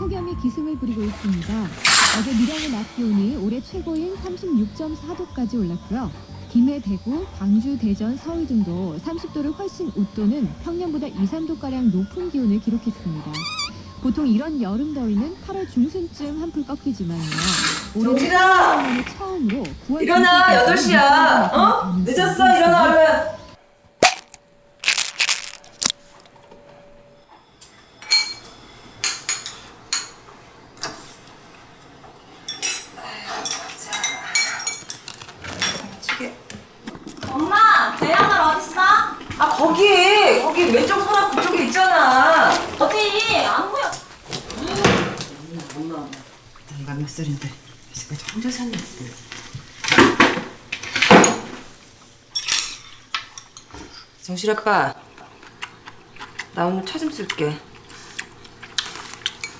폭염이 기승을 부리고 있습니다. 어제 밀양의 낮 기온이 올해 최고인 36.4도까지 올랐고요. 김해, 대구, 광주, 대전, 서울 등도 30도를 훨씬 웃도는 평년보다 2, 3도가량 높은 기온을 기록했습니다. 보통 이런 여름 더위는 8월 중순쯤 한풀 꺾이지만요. 정신아! 10년 만에 처음으로 9월 일어나 8시야 어? 늦었어 일어나 얼른 저기 엄마, 내 양말 어딨어? 아 거기 거기 왼쪽 손앞 그쪽에 있잖아 어디? 안 보여. 내가 몇 살인데 아직까지 혼자 사냐 정실 아빠 나 오늘 차 좀 쓸게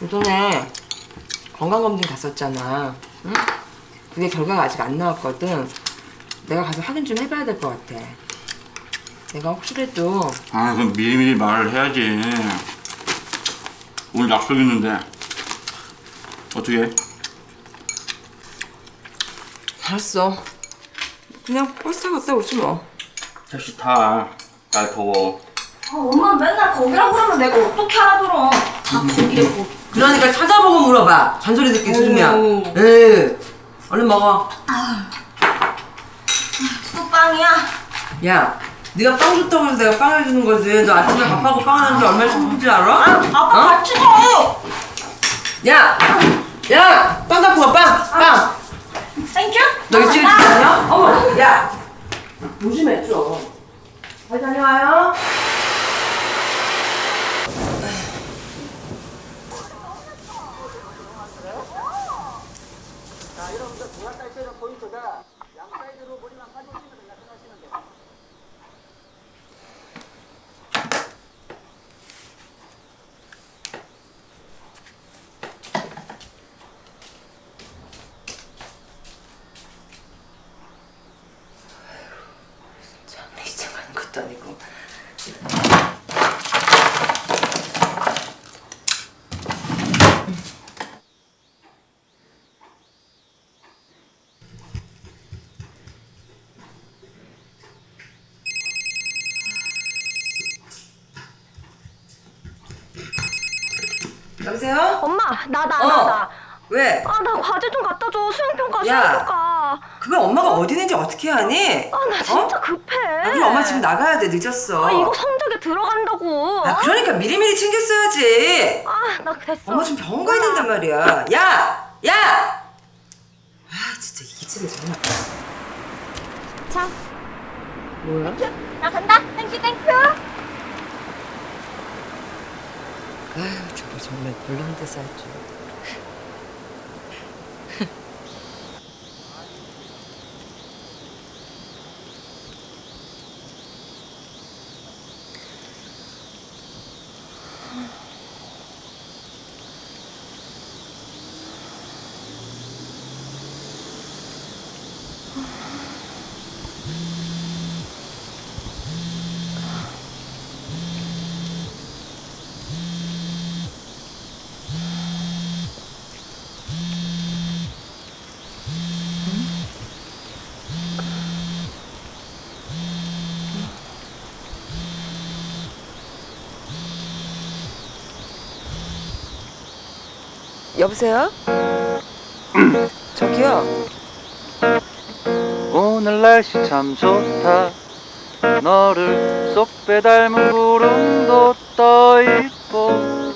요즘에 건강검진 갔었잖아 응? 그게 결과가 아직 안 나왔거든 내가 가서 확인 좀 해봐야 될 것 같아 내가 혹시라도 아, 그럼 미리미리 말을 해야지. 오늘 약속 있는데. 어떻게 해? 알았어 그냥 버스 타고 갔다 오지 뭐 택시 타. 날 더워. 아, 엄마 맨날 거기라고 그러면 내가 어떻게 알아들어? 아, 거기래, 거기. 그러니까 찾아보고 물어봐 잔소리 듣기 싫으면 에이 얼른 먹어 또 빵이야? 야 네가 빵 줬다고 해서 내가 빵 해주는 거지 너 아침에 밥하고 빵 하는 줄 얼마나 슬픈지 알아? 아빠 어? 같이 가! 야! 야! 빵 갖고 와 빵! 빵! 너 일주일 다녀? 어머 야! 조심해 좀 잘 다녀와요 참 이상한 것도 아니고 여보세요? 엄마, 나, 나, 어. 나, 나. 왜? 아, 나 과제 좀 갖다 줘. 수행평가, 야. 수행평가. 그걸 엄마가 어디 있는지 어떻게 하니? 아, 나 진짜 어? 급해. 아, 그럼 엄마 지금 나가야 돼 늦었어 아, 이거 성적에 들어간다고. 아, 그러니까 미리미리 챙겼어야지 아, 나 됐어. 엄마 지금 병원 가야 된단 말이야 야! 야! 아 진짜 이 집에 정말 자, 뭐야? 나 간다. 땡큐, 땡큐. 아유 저거 정말 별난 데서 할 줄 여보세요? 저기요. 오늘 날씨 참 좋다. 너를 쏙 빼닮은 구름도 떠 있고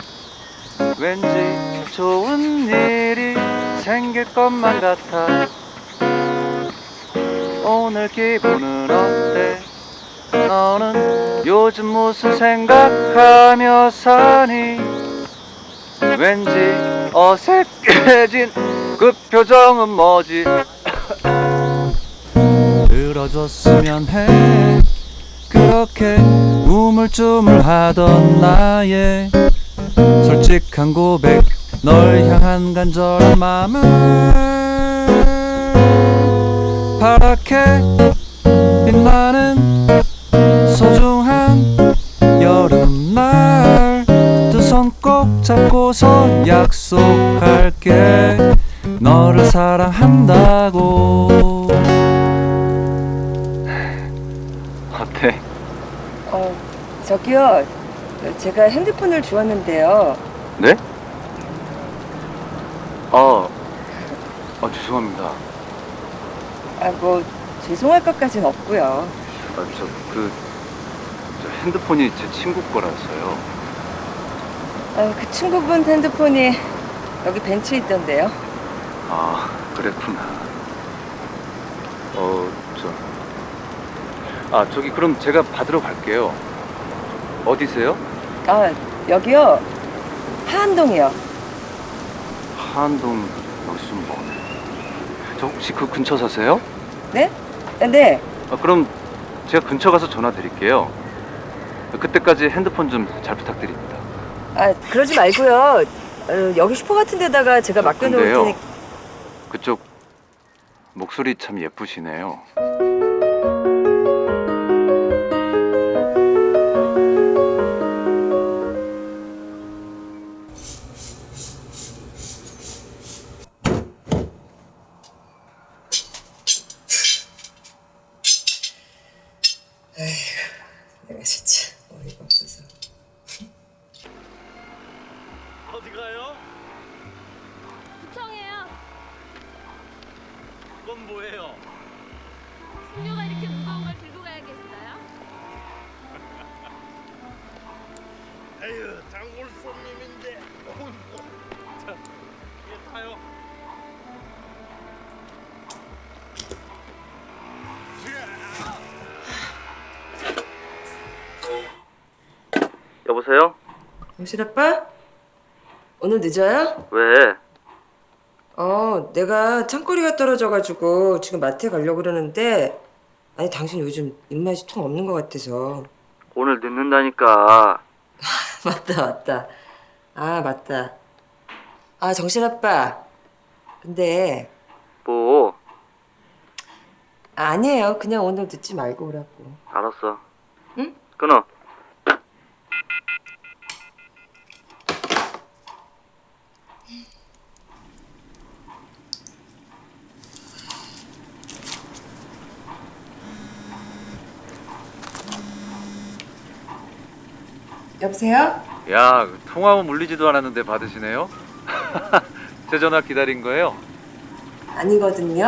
왠지 좋은 일이 생길 것만 같아. 오늘 기분은 어때? 너는 요즘 무슨 생각하며 사니? 왠지 어색해진 그 표정은 뭐지? 들어줬으면 해. 그렇게 우물쭈물 하던 나의 솔직한 고백 널 향한 간절한 마음은 파랗게 빛나는 잡고서 약속 너를 사랑한다고 어때? 어, 저기요. 제가 핸드폰을 주었는데요. 네? 어, 어 죄송합니다. 아, 뭐 죄송할 것까진 없고요. 아, 저, 그, 저 핸드폰이 제 친구 거라서요. 아, 그 친구분 핸드폰이 여기 벤치에 있던데요. 아, 그랬구나. 어, 저. 아, 저기 그럼 제가 받으러 갈게요. 어디세요? 아, 여기요. 하안동이요. 한동 여기 좀 머네. 저 혹시 그 근처 사세요? 네? 아, 네. 아, 그럼 제가 근처 가서 전화 드릴게요. 그때까지 핸드폰 좀 잘 부탁드립니다. 아, 그러지 말고요. 어, 여기 슈퍼 같은 데다가 제가 맡겨놓을 근데요. 테니 그쪽 목소리 참 예쁘시네요. 여보세요? 용실 아빠? 오늘 늦어요? 왜? 어, 내가 창거리가 떨어져가지고 지금 마트에 가려고 그러는데 아니 당신 요즘 입맛이 통 없는 것 같아서 오늘 늦는다니까. 맞다 맞다 아 맞다 아 정신 아빠 근데 뭐? 아, 아니에요 그냥 오늘 늦지 말고 오라고 알았어. 응? 끊어. 여보세요? 야, 통화하면 물리지도 않았는데 받으시네요? 제 전화 기다린 거예요? 아니거든요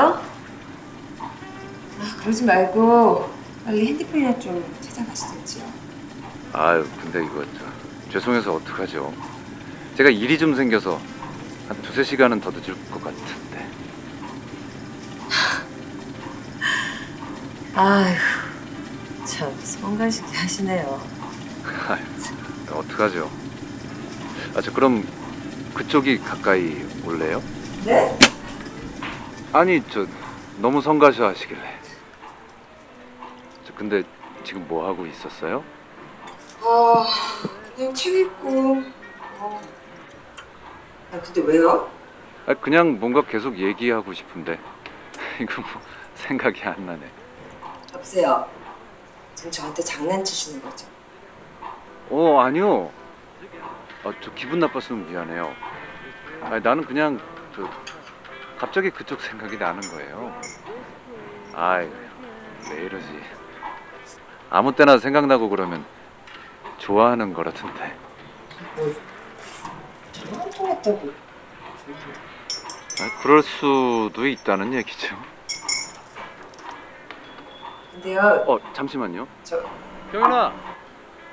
아 그러지 말고 빨리 핸드폰이나 좀 찾아가시겠지요 아유, 근데 이거 저, 죄송해서 어떡하죠? 제가 일이 좀 생겨서 한 두세 시간은 더 늦을 것 같은데. 아휴 참 성가시게 하시네요 아유, 어떡하죠? 아, 저 그럼 그쪽이 가까이 올래요? 네? 아니, 저 너무 성가셔 하시길래. 저 근데 지금 뭐 하고 있었어요? 어, 그냥 책 읽고. 어. 아, 근데 왜요? 아, 그냥 뭔가 계속 얘기하고 싶은데 이거 뭐 생각이 안 나네. 여보세요. 지금 저한테 장난치시는 거죠? 어, 아니요. 아, 저 기분 나빴으면 미안해요. 아니, 나는 그냥 저 갑자기 그쪽 생각이 나는 거예요. 아이, 왜 이러지? 아무 때나 생각나고 그러면 좋아하는 거라던데. 통했다고. 아, 그럴 수도 있다는 얘기죠. 근데요, 어, 잠시만요. 저 경윤아,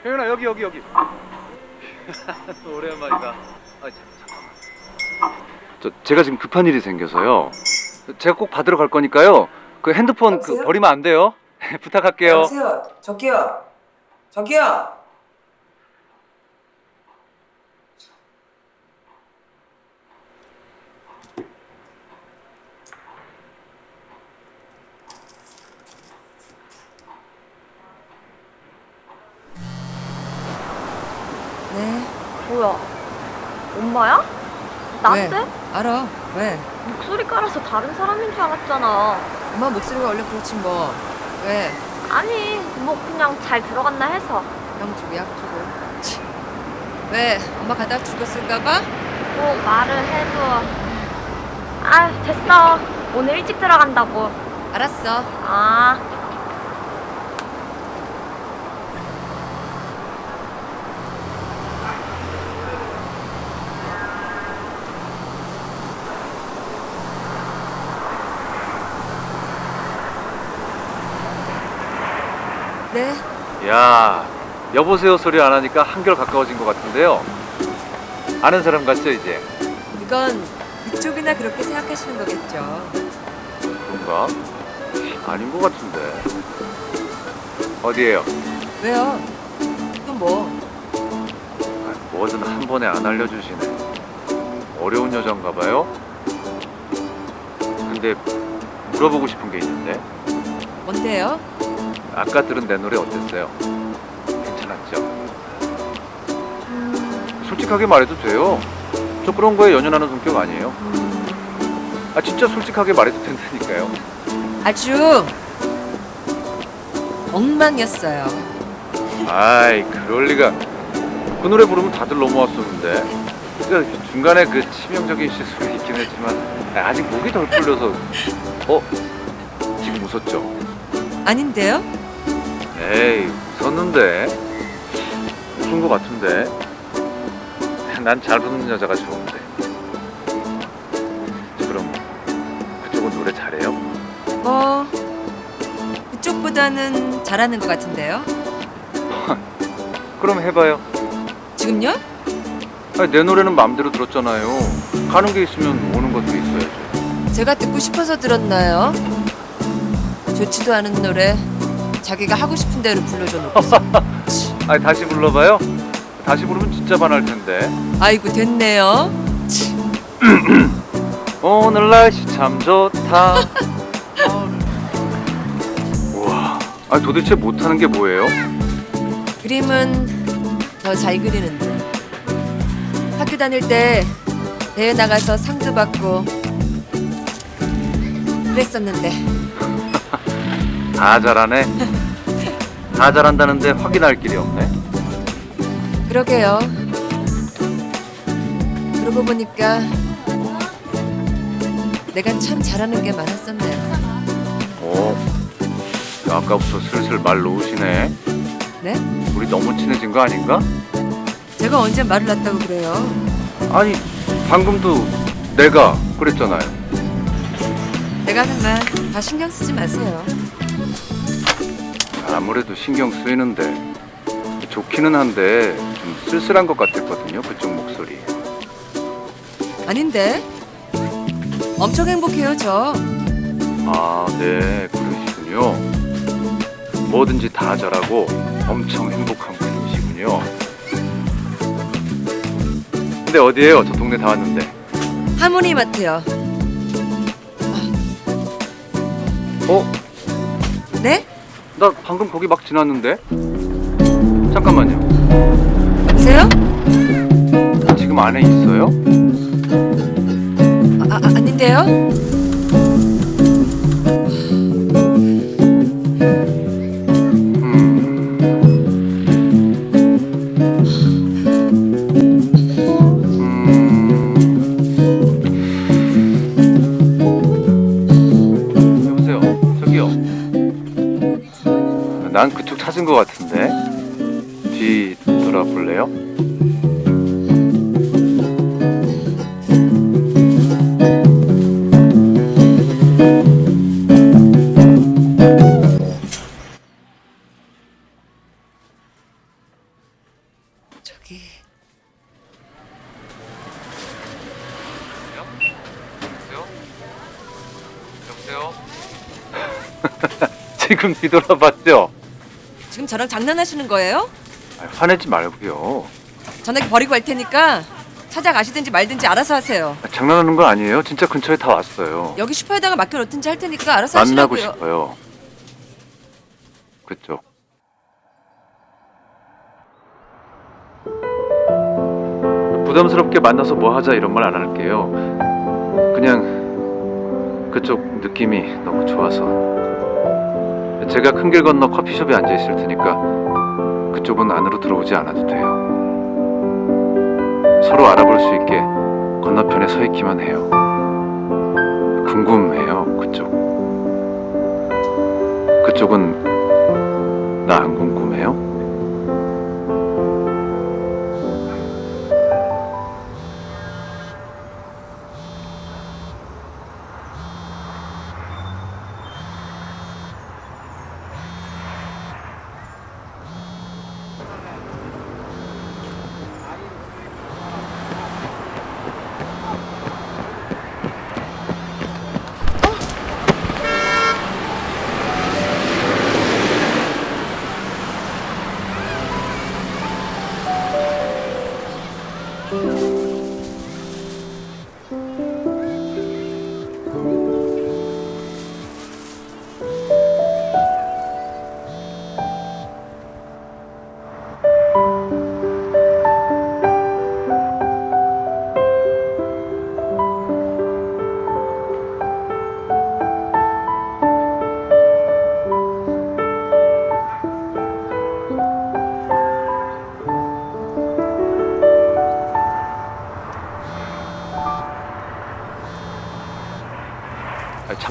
경윤아 여기 여기 여기. 오랜만이다. 아, 잠- 잠깐만. 저 제가 지금 급한 일이 생겨서요. 제가 꼭 받으러 갈 거니까요. 그 핸드폰 그 여보세요? 버리면 안 돼요. 부탁할게요. 여보세요. 저기요. 저기요. 네. 뭐야? 엄마야? 나한테? 왜? 알아. 왜? 목소리 깔아서 다른 사람인 줄 알았잖아. 엄마 목소리가 원래 그렇지 뭐. 왜? 아니, 뭐 그냥 잘 들어갔나 해서. 형 주고 약 주고. 치. 왜? 엄마 가다 죽었을까봐? 뭐 말을 해도 아, 됐어. 오늘 일찍 들어간다고. 알았어. 아. 네. 야, 여보세요 소리 안 하니까 한결 가까워진 것 같은데요. 아는 사람 같죠 이제? 이건 이쪽이나 그렇게 생각하시는 거겠죠. 그런가? 아닌 것 같은데. 어디에요? 왜요? 또 뭐? 아, 뭐든 한 번에 안 알려주시네. 어려운 여잔가 봐요? 근데 물어보고 싶은 게 있는데 뭔데요? 아까 들은 내 노래 어땠어요? 괜찮았죠? 솔직하게 말해도 돼요. 저 그런 거에 연연하는 성격 아니에요. 아 진짜 솔직하게 말해도 된다니까요. 아주 엉망이었어요. 아이 그럴 리가. 그 노래 부르면 다들 넘어왔었는데. 그 중간에 그 치명적인 실수가 있긴 했지만 아직 목이 덜 풀려서 어 지금 웃었죠? 아닌데요? 에이 웃었는데 웃은 것 같은데 난잘 부르는 여자가 좋은데 그럼 그쪽은 노래 잘해요? 뭐 그쪽보다는 잘하는 것 같은데요. 그럼 해봐요 지금요? 아니, 내 노래는 마음대로 들었잖아요 가는 게 있으면 오는 것도 있어야죠 제가 듣고 싶어서 들었나요? 좋지도 않은 노래 자기가 하고 싶은 대로 불러줘 놓고서 아니 다시 불러봐요? 다시 부르면 진짜 반할 텐데. 아이고 됐네요. 오늘 날씨 참 좋다. 우와. 아니 도대체 못하는 게 뭐예요? 그림은 더 잘 그리는데. 학교 다닐 때 대회 나가서 상도 받고 그랬었는데 다 잘하네 다 잘한다는데 확인할 길이 없네 그러게요. 그러고 보니까 내가 참 잘하는 게 많았었네요. 오, 아까부터 슬슬 말 놓으시네. 네? 우리 너무 친해진 거 아닌가? 제가 언제 말을 놨다고 그래요? 아니, 방금도 내가 그랬잖아요. 내가 하는 말 다 신경 쓰지 마세요. 아무래도 신경 쓰이는데 좋기는 한데 좀 쓸쓸한 것 같았거든요. 그쪽 목소리. 아닌데? 엄청 행복해요, 저. 아, 네, 그러시군요. 뭐든지 다 잘하고 엄청 행복한 분이시군요. 근데 어디에요? 저 동네 다 왔는데. 하모니 마트요. 어? 네? 나 방금 거기 막 지났는데? 잠깐만요. 여보세요? 지금 안에 있어요? 아, 아, 아닌데요? 지금 뒤돌아봤죠? 지금 저랑 장난하시는 거예요? 아, 화내지 말고요. 전화기 버리고 갈 테니까 찾아가시든지 말든지 알아서 하세요. 아, 장난하는 거 아니에요. 진짜 근처에 다 왔어요. 여기 슈퍼에다가 맡겨놓든지 할 테니까 알아서 만나고 하시라고요. 싶어요. 그쪽. 부담스럽게 만나서 뭐 하자 이런 말 안 할게요. 그냥 그쪽 느낌이 너무 좋아서. 제가 큰 길 건너 커피숍에 앉아 있을 테니까 그쪽은 안으로 들어오지 않아도 돼요. 서로 알아볼 수 있게 건너편에 서 있기만 해요. 궁금해요. 그쪽. 그쪽은 나 안 궁금해요?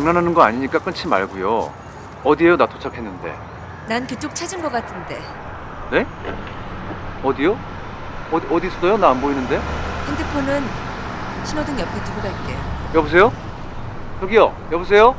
장난하는 거 아니니까 끊지 말고요. 어디에요? 나 도착했는데. 난 그쪽 찾은 것 같은데 네? 어디요? 어디 어디 있어요? 나 안 보이는데. 핸드폰은 신호등 옆에 두고 갈게. 여보세요? 여기요. 여보세요?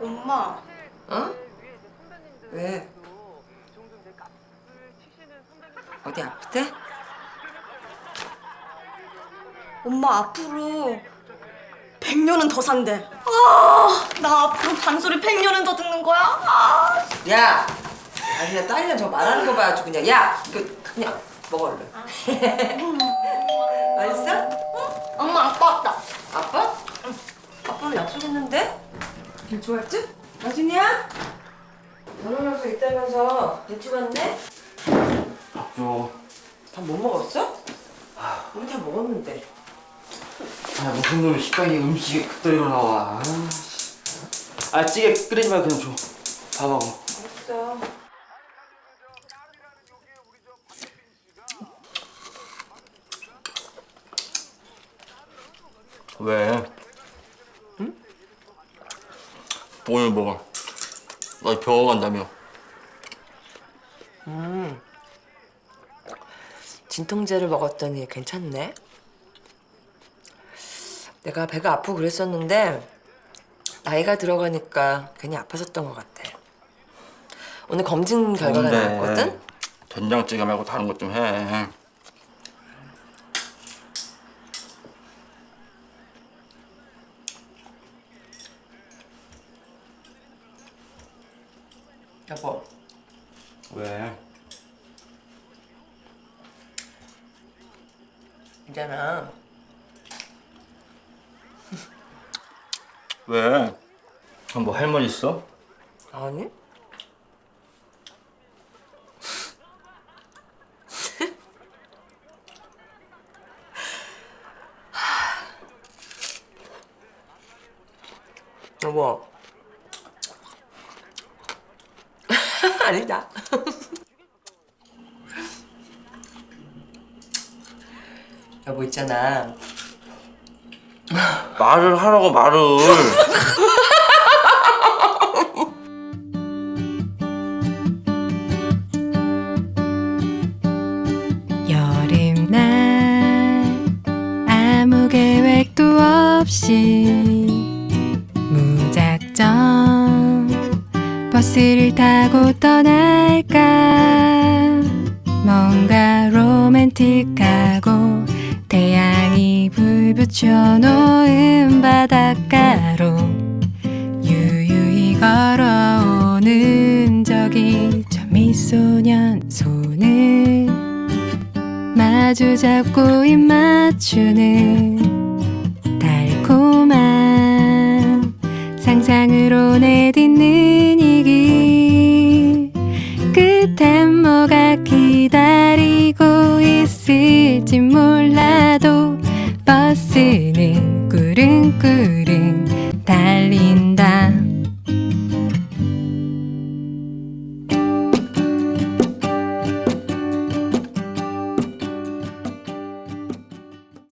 엄마 어? 왜? 어디 아프대? 엄마 앞으로 100년은 더 산대 아 나 앞으로 잔소리 100년은 더 듣는 거야? 아 야! 아 그냥 딸이랑 저 말하는 거 봐 아주 그냥 야! 이거 그냥 먹어 얼른 맛있어? 엄마 아빠 왔다 아빠? 아빠는 약속했는데? 길 좋았지? 맞으냐? 결혼 약속 있다면서 일찍 왔네? 줘. 다못 먹었어? 우리 다 먹었는데 아 무슨 놈의 식당에 음식이 그따위로 나와. 아, 씨. 아 찌개 끓이지 말고 그냥 줘. 다 먹어. 알았어 왜? 응? 오늘 먹어. 나 병원 간다며. 음. 진통제를 먹었더니 괜찮네. 내가 배가 아프고 그랬었는데 나이가 들어가니까 괜히 아파졌던 것 같아. 오늘 검진 결과가? 나왔거든. 된장찌개 말고 다른 것 좀 해. 여보, 왜? 있잖아. 왜? 뭐 할 말 있어? 아니? 여보. 아니다. 여보 있잖아. 말을 하라고 말을. 여름날 아무 계획도 없이 무작정 버스를 타고 떠날 젖혀놓은 바닷가로 유유히 걸어오는 저기 저 미소년 손을 마주 잡고 입 맞추는 달콤한 상상으로 내딛는 이길. 끝엔 뭐가 기다리고 있을지 몰라. く